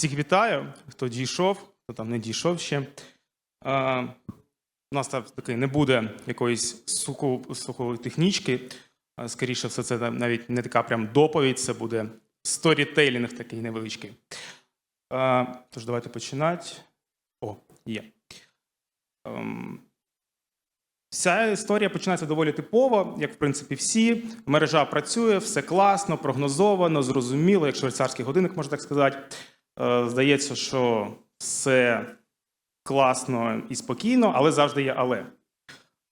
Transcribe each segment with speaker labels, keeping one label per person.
Speaker 1: Всіх вітаю, хто дійшов, хто там не дійшов ще. Е, у нас там таки не буде якоїсь сухо- сухої технічки. Е, Скоріше все, це навіть не така прям доповідь, це буде сторітейлінг такий невеличкий. Е, тож давайте починати. О, є. Ем, Вся історія починається доволі типово, як в принципі всі. Мережа працює, все класно, прогнозовано, зрозуміло, як швейцарський годинник, можна так сказати. Е, Здається, що все класно і спокійно, але завжди є але.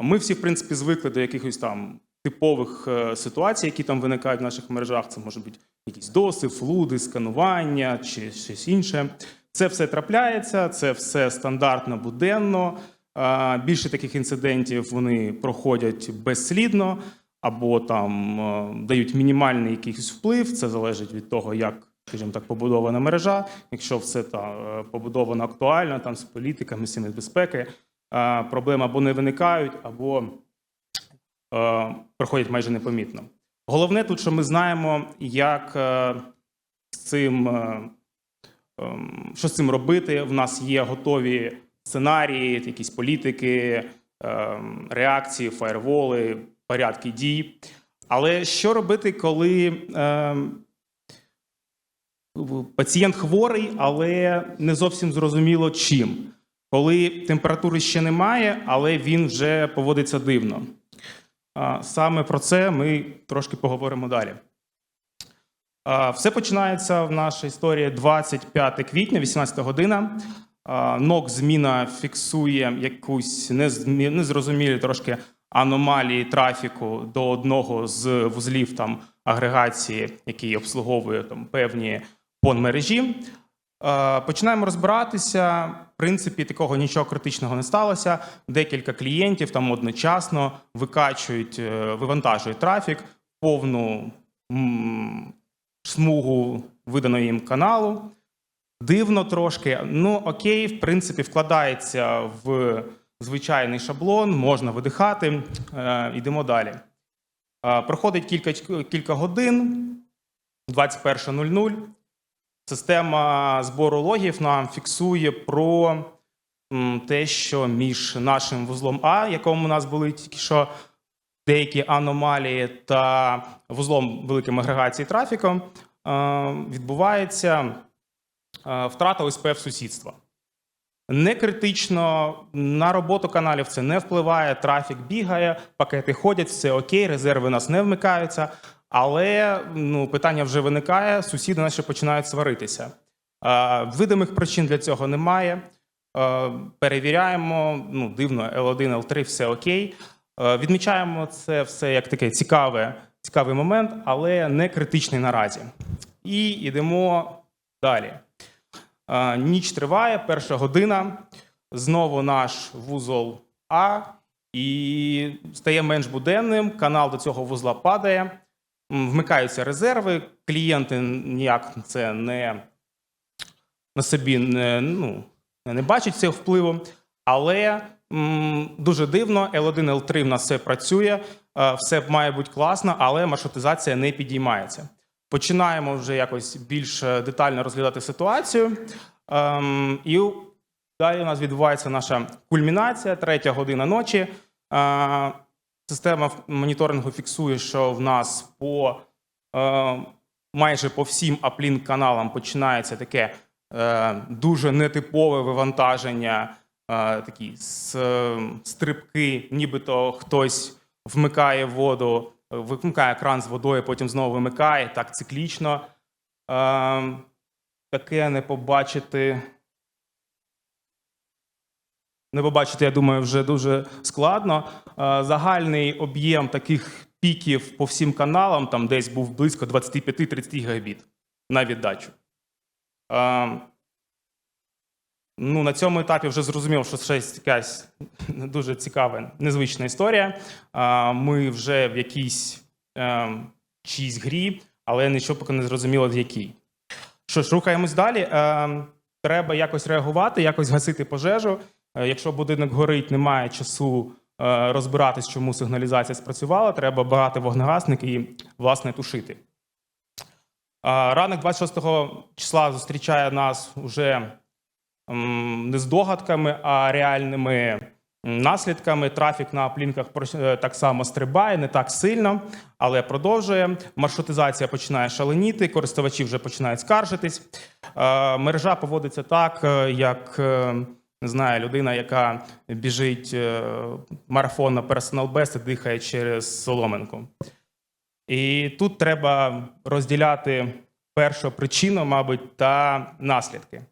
Speaker 1: Ми всі, в принципі, звикли до якихось там типових е, ситуацій, які там виникають в наших мережах. Це може бути якісь доси, флуди, сканування чи щось інше. Це все трапляється, це все стандартно, буденно. Більше таких інцидентів вони проходять безслідно або там е, дають мінімальний якийсь вплив. Це залежить від того, як, скажімо так, побудована мережа. Якщо все там е, побудовано актуально, там з політиками, з безпеки, е, проблеми або не виникають, або е, проходять майже непомітно. Головне тут, що ми знаємо, як з цим, ем, що з цим робити. В нас є готові сценарії, якісь політики, ем, реакції, фаєрволи, порядки дій. Але що робити, коли ем, пацієнт хворий, але не зовсім зрозуміло чим? Коли температури ще немає, але він вже поводиться дивно. Саме про це ми трошки поговоримо далі. Все починається в нашій історії 25 квітня, 18 година. НОК зміна фіксує якусь незрозумілі трошки аномалії трафіку до одного з вузлів там агрегації, який обслуговує там певні понмережі. Е, Починаємо розбиратися. В принципі, такого нічого критичного не сталося. Декілька клієнтів там одночасно викачують, е, вивантажують трафік повну смугу виданого їм каналу. Дивно трошки. Ну окей, в принципі, вкладається в звичайний шаблон, можна видихати. Е, Йдемо далі. Проходить кілька, кілька годин, 21.00. Система збору логів нам фіксує про те, що між нашим вузлом А, якому у нас були тільки що деякі аномалії, та вузлом великим агрегації трафіку, е, відбувається е, втрата ОСП в сусідства. Не критично на роботу каналів це не впливає, трафік бігає, пакети ходять, все окей, резерви у нас не вмикаються. Але ну, питання вже виникає, сусіди наші починають сваритися. Видимих причин для цього немає. Перевіряємо, ну, дивно, L1, L3, все окей. Відмічаємо це все як таке цікаве, цікавий момент, але не критичний наразі. І йдемо далі. Ніч триває, перша година. Знову наш вузол А і стає менш буденним. Канал до цього вузла падає. Вмикаються резерви. Клієнти ніяк це не на собі не, ну, не бачать цього впливу. Але м, дуже дивно, L1, L3 в нас все працює, е, все має бути класно, але маршрутизація не підіймається. Починаємо вже якось більш е, детально розглядати ситуацію. Ем, і далі у нас відбувається наша кульмінація, третя година ночі. Е, Система моніторингу фіксує, що в нас по е, майже по всім аплінк каналам починається таке е, дуже нетипове вивантаження, е, такі с- е, стрибки, нібито хтось вмикає воду, вимикає кран з водою, потім знову вимикає, так циклічно. Е, таке не побачити. Не побачити, я думаю, вже дуже складно. Е, Загальний об'єм таких піків по всім каналам там десь був близько 25-30 гігабіт на віддачу. Е, Ну, на цьому етапі вже зрозумів, що це якась дуже цікава, незвична історія. Е, Ми вже в якійсь чиїсь грі, але нічого поки не зрозуміло в якій. Що ж, рухаємось далі. Треба якось реагувати, якось гасити пожежу. Е, Якщо будинок горить, немає часу е, розбиратись, чому сигналізація спрацювала, треба брати вогнегасник і, власне, тушити. Ранок 26 числа зустрічає нас уже м, не здогадками, а реальними наслідками. Трафік на плінках е, так само стрибає, не так сильно, але продовжує. Маршрутизація починає шаленіти, користувачі вже починають скаржитись. Мережа поводиться так, як не знаю, людина, яка біжить е, марафон на Personal Best і дихає через соломинку. І тут треба розділяти першу причину, мабуть, та наслідки.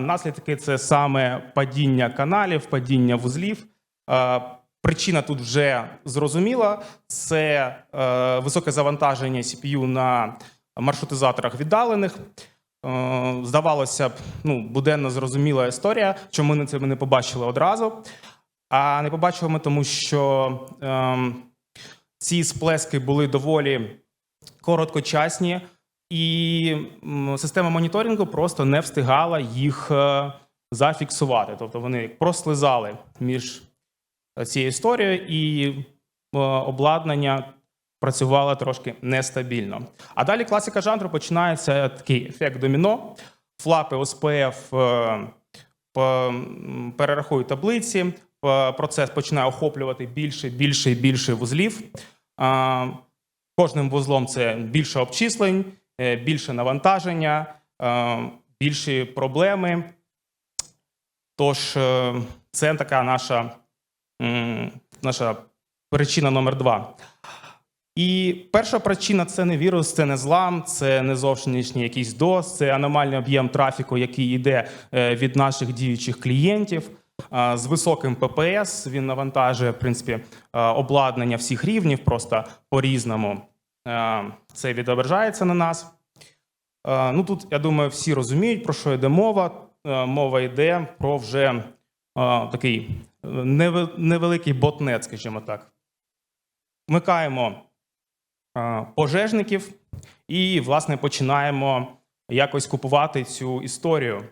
Speaker 1: Наслідки це саме падіння каналів, падіння вузлів. Причина тут вже зрозуміла: це е, високе завантаження CPU на маршрутизаторах віддалених. Е, Здавалося б, ну, буденно зрозуміла історія, чому ми це не побачили одразу. А не побачили ми, тому що ем, ці сплески були доволі короткочасні, і система моніторингу просто не встигала їх е, зафіксувати. Тобто вони прослизали між цією історією, і е, обладнання працювало трошки нестабільно. А далі класика жанру починається такий ефект доміно. Флапи ОСПФ е, перерахують таблиці, процес починає охоплювати більше, більше і більше вузлів. Кожним вузлом це більше обчислень, е, більше навантаження, е, більші проблеми. Тож е, це така наша, наша причина номер два. І перша причина це не вірус, це не злам, це не зовнішній якийсь DOS, це аномальний об'єм трафіку, який йде е, від наших діючих клієнтів. З високим ППС він навантажує в принципі е, обладнання всіх рівнів, просто по-різному е, це відображається на нас. Ну тут я думаю, всі розуміють, про що йде мова. Мова йде про вже такий невеликий ботнет, скажімо так. Вмикаємо пожежників і, власне, починаємо якось купувати цю історію,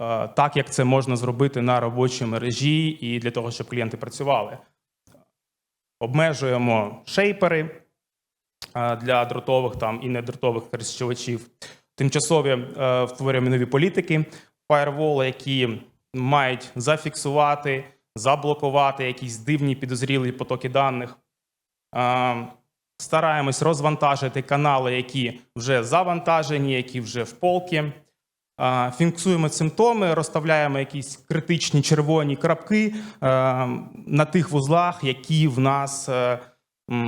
Speaker 1: е, так як це можна зробити на робочій мережі і для того, щоб клієнти працювали. Обмежуємо шейпери е, для дротових там і недротових користувачів. Тимчасові е, створюємо нові політики фаєрволи, які мають зафіксувати, заблокувати якісь дивні підозрілі потоки даних. Стараємось розвантажити канали, які вже завантажені, які вже в полки. Фіксуємо симптоми, розставляємо якісь критичні червоні крапки е, на тих вузлах, які в нас е,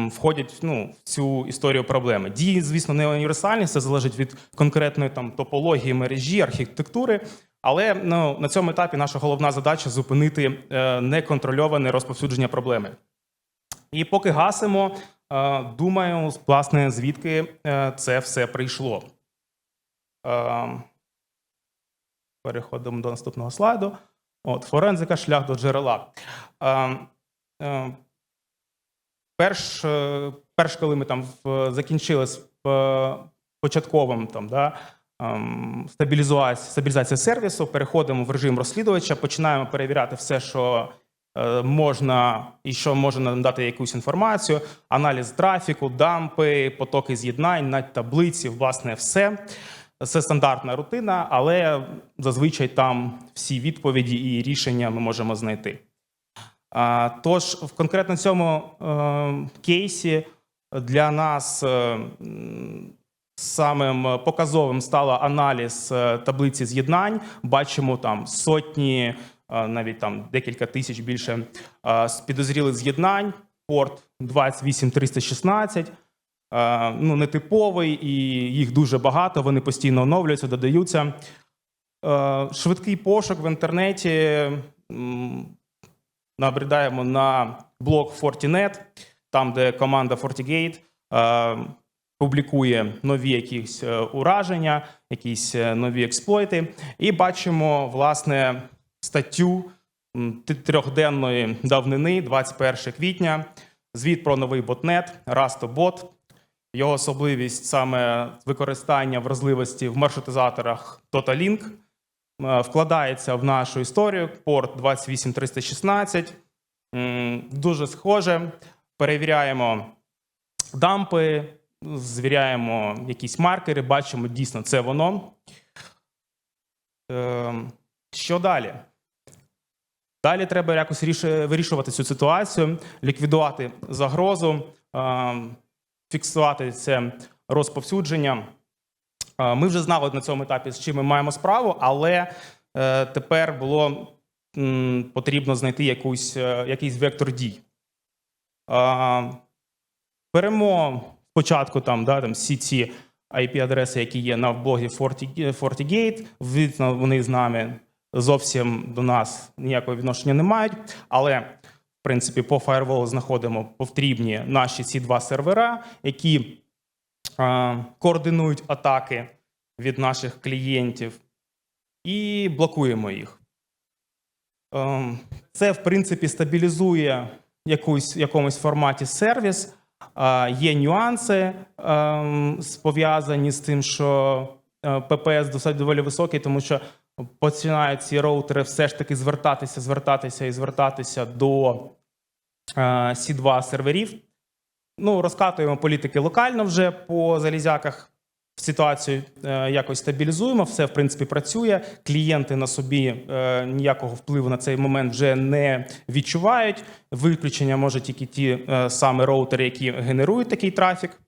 Speaker 1: входять ну, в цю історію проблеми. Дії, звісно, не універсальні, це залежить від конкретної там топології мережі, архітектури. Але ну, на цьому етапі наша головна задача зупинити е, неконтрольоване розповсюдження проблеми. І поки гасимо, думаю, власне, звідки е, це все прийшло. Е, Переходимо до наступного слайду. От, форензика, шлях до джерела. Е, е, Перш, е, перш коли ми там закінчили з е, початковим там, да, ем, стабілізація сервісу, переходимо в режим розслідувача, починаємо перевіряти все, що е, можна і що може нам дати якусь інформацію, аналіз трафіку, дампи, потоки з'єднань, навіть таблиці, власне, все. Це стандартна рутина, але зазвичай там всі відповіді і рішення ми можемо знайти. Тож, в конкретно цьому е, кейсі для нас е, самим показовим стало аналіз е, таблиці з'єднань. Бачимо там сотні, е, навіть там декілька тисяч більше з підозрілих з'єднань. Порт 28316. Е, Ну, нетиповий, і їх дуже багато. Вони постійно оновлюються, додаються. Швидкий пошук в інтернеті. м, набридаємо на блог Fortinet, там, де команда FortiGate публікує нові якісь е, ураження, якісь е, нові експлойти, і бачимо власне статтю трьохденної давнини, 21 квітня. Звіт про новий ботнет Rasтобот. Його особливість саме використання вразливості в маршрутизаторах TotaLink е, вкладається в нашу історію. Порт 28316. Дуже схоже. Перевіряємо дампи, звіряємо якісь маркери, бачимо, дійсно це воно. Ем, Що далі? Далі треба якось ріш- вирішувати цю ситуацію, ліквідувати загрозу, фіксувати це розповсюдження. Ми вже знали на цьому етапі, з чим ми маємо справу, але е, тепер було потрібно знайти якусь, е, якийсь вектор дій. Беремо спочатку там, да, там всі ці IP-адреси, які є на блогі FortiGate, вони з нами зовсім до нас ніякого відношення не мають. Але, в принципі, по фаєрволу знаходимо потрібні наші ці два сервера, які е, координують атаки від наших клієнтів, і блокуємо їх. Ем, Це, в принципі, стабілізує якусь, якомусь форматі сервіс. Є нюанси ем, пов'язані з тим, що е, ППС досить доволі високий, тому що починають ці роутери все ж таки звертатися, звертатися і звертатися до е, C2 серверів. Ну, розкатуємо політики локально вже по залізяках. Ситуацію е, якось стабілізуємо, все в принципі працює. Клієнти на собі е, ніякого впливу на цей момент вже не відчувають. Виключення може тільки ті е, саме роутери, які генерують такий трафік.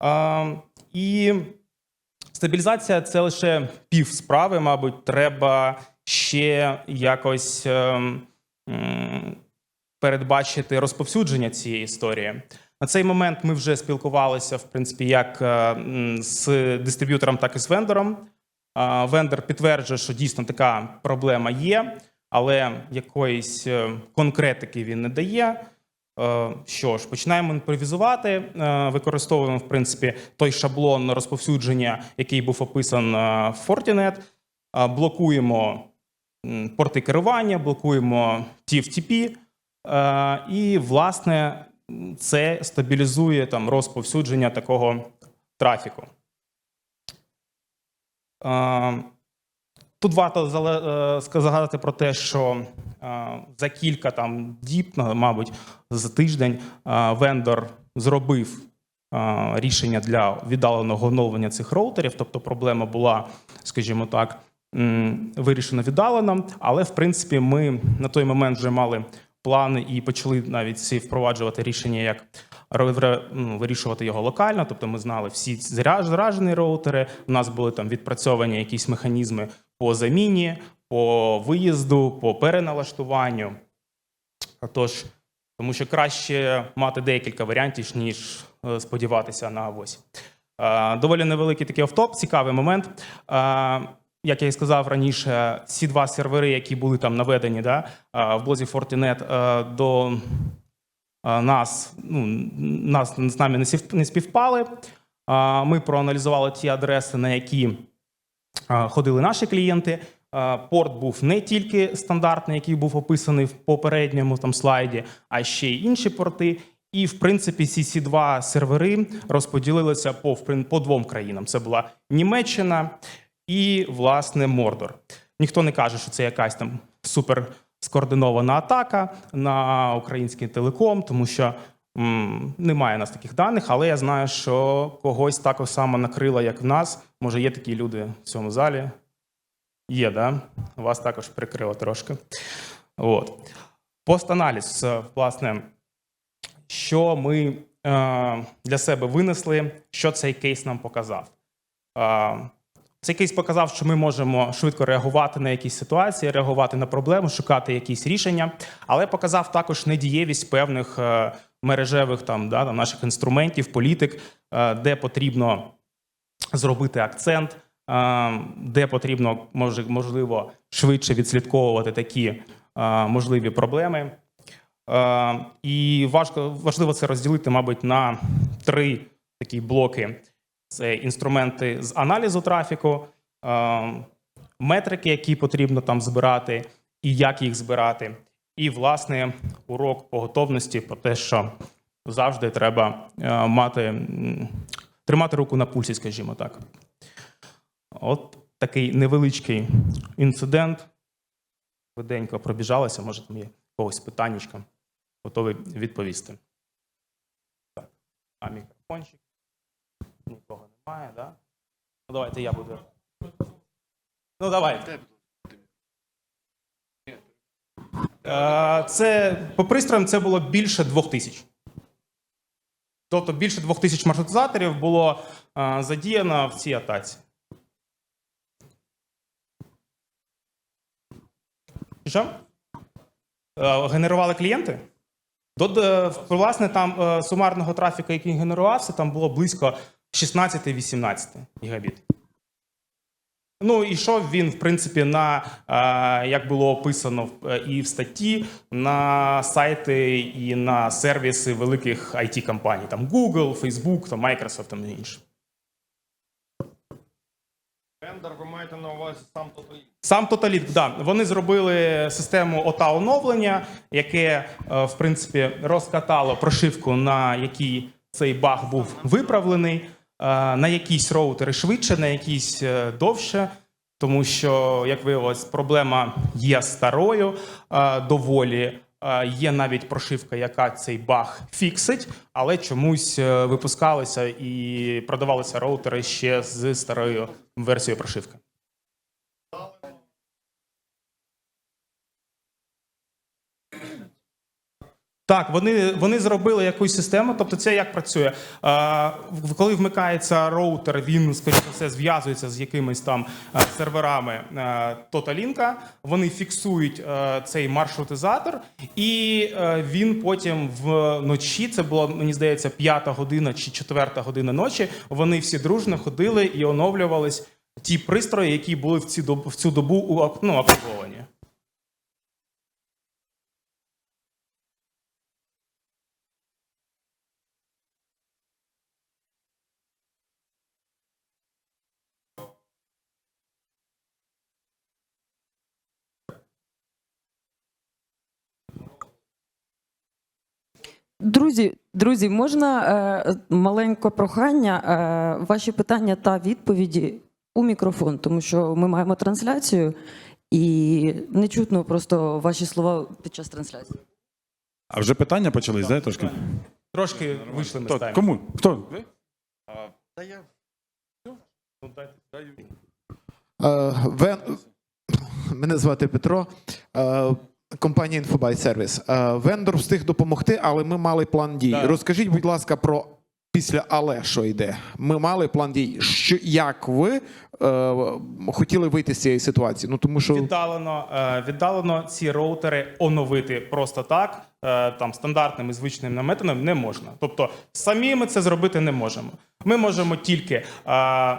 Speaker 1: А, і стабілізація це лише пів справи, мабуть, треба ще якось ем, передбачити розповсюдження цієї історії. На цей момент ми вже спілкувалися, в принципі, як е, з дистриб'ютором, так і з вендором. Вендор підтверджує, що дійсно така проблема є, але якоїсь е, конкретики він не дає. Е, Що ж, починаємо імпровізувати, е, використовуємо в принципі той шаблон розповсюдження, який був описан е, в Fortinet, блокуємо порти керування, блокуємо TFTP, і, власне, це стабілізує там розповсюдження такого трафіку. Тут варто е, згадати про те, що е, за кілька там діб, мабуть, за тиждень е, вендор зробив рішення для віддаленого оновлення цих роутерів. Тобто проблема була, скажімо так, вирішена віддалено. Але в принципі ми на той момент вже мали плани і почали навіть ці впроваджувати рішення, як вирішувати його локально. Тобто ми знали всі ці роутери. У нас були там відпрацьовані якісь механізми по заміні, по виїзду, по переналаштуванню. Тож, тому що краще мати декілька варіантів, ніж е, сподіватися на авось. Е, Доволі невеликий такий офтоп, цікавий момент. Е, Як я і сказав раніше, ці два сервери, які були там наведені да, в блозі Fortinet до нас, ну, нас з нами не співпали. Ми проаналізували ті адреси, на які ходили наші клієнти. Порт був не тільки стандартний, який був описаний в попередньому там слайді, а ще й інші порти. І, в принципі, ці два сервери розподілилися по, по двом країнам: це була Німеччина і, власне, Мордор. Ніхто не каже, що це якась там супер скоординована атака на український телеком, тому що немає у нас таких даних, але я знаю, що когось так само накрило, як в нас. Може, є такі люди в цьому залі. Є, да? Вас також прикрило трошки. От. Постаналіз, е, власне, що ми е, для себе винесли, що цей кейс нам показав. Е, цей кейс показав, що ми можемо швидко реагувати на якісь ситуації, реагувати на проблеми, шукати якісь рішення, але показав також недієвість певних е, мережевих там, да, там, наших інструментів, політик, е, де потрібно зробити акцент, е, де потрібно можливо швидше відслідковувати такі е, можливі проблеми. І важко, важливо це розділити, мабуть, на три такі блоки: це інструменти з аналізу трафіку, метрики, які потрібно там збирати, і як їх збирати. І, власне, урок по готовності про те, що завжди треба е, мати, тримати руку на пульсі, скажімо так. От такий невеличкий інцидент. Швиденько пробіжалося, може, там є когось питаннячка. Готовий відповісти. Так. А мікрофончик. Нікого немає, да? Ну давайте я буду. Ну давайте. Е, Це по пристроям це було більше двох тисяч. Тобто більше двох тисяч маршрутизаторів було задіяно в цій атаці. Що? Генерували клієнти? Власне, там е, сумарного трафіку, який генерувався, там було близько 16-18 гігабіт. Ну, і йшов він, в принципі, на, е, як було описано е, і в статті, на сайти і на сервіси великих IT-компаній, там Google, Facebook, там Microsoft там інше.
Speaker 2: Вендор, ви маєте на увазі сам тоталіт.
Speaker 1: Сам Тоталіт, да, вони зробили систему ота оновлення, яке, е, в принципі, розкатало прошивку, на якій цей баг був виправлений, на якісь роутери швидше, на якісь е, довше. Тому що, як виявилось, проблема є старою е, доволі. Е, Є навіть прошивка, яка цей баг фіксить, але чомусь е, випускалися і продавалися роутери ще з старою версією прошивки. Так, вони, вони зробили якусь систему. Тобто, це як працює? Е, коли вмикається роутер, він, скоріше за все, зв'язується з якимись там е, серверами е, Тоталінка. Вони фіксують е, цей маршрутизатор, і е, він потім вночі, це було, мені здається, п'ята година чи четверта година ночі. Вони всі дружно ходили і оновлювались ті пристрої, які були в ці в цю добу ну, активовані.
Speaker 3: Друзі, друзі, можна е, маленьке прохання, е, ваші питання та відповіді у мікрофон, тому що ми маємо трансляцію і не чутно просто ваші слова під час трансляції.
Speaker 4: А вже питання почались, да, трошки?
Speaker 1: Трошки вийшли ми з
Speaker 4: Хто?
Speaker 1: тайму.
Speaker 4: Кому? Хто? Ви?
Speaker 2: Та я
Speaker 1: Ну, дайте.
Speaker 5: Е, Вен... Мене звати Петро. Е, Компанія Service. Е, Вендор встиг допомогти, але ми мали план дій.
Speaker 1: Так.
Speaker 5: Розкажіть, будь ласка, про після але що йде. Ми мали план дій. Що як ви е, хотіли вийти з цієї ситуації? Ну тому що
Speaker 1: Віддалено, е, віддалено ці роутери оновити просто так, е, там стандартними звичними методами не можна. Тобто самі ми це зробити не можемо. Ми можемо тільки е, е,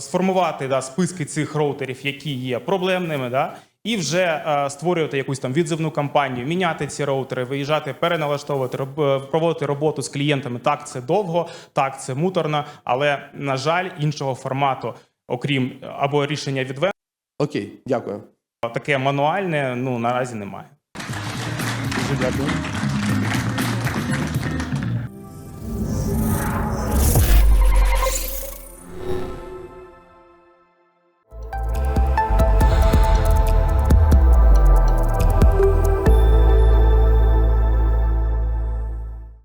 Speaker 1: сформувати да, списки цих роутерів, які є проблемними, да, і вже е, створювати якусь там відзивну кампанію, міняти ці роутери, виїжджати, переналаштовувати, роб- е, проводити роботу з клієнтами. Так, це довго, так, це муторно, але на жаль, іншого формату, окрім е, або рішення від
Speaker 6: Окей, дякую.
Speaker 1: таке мануальне ну наразі немає.
Speaker 4: Дуже дякую.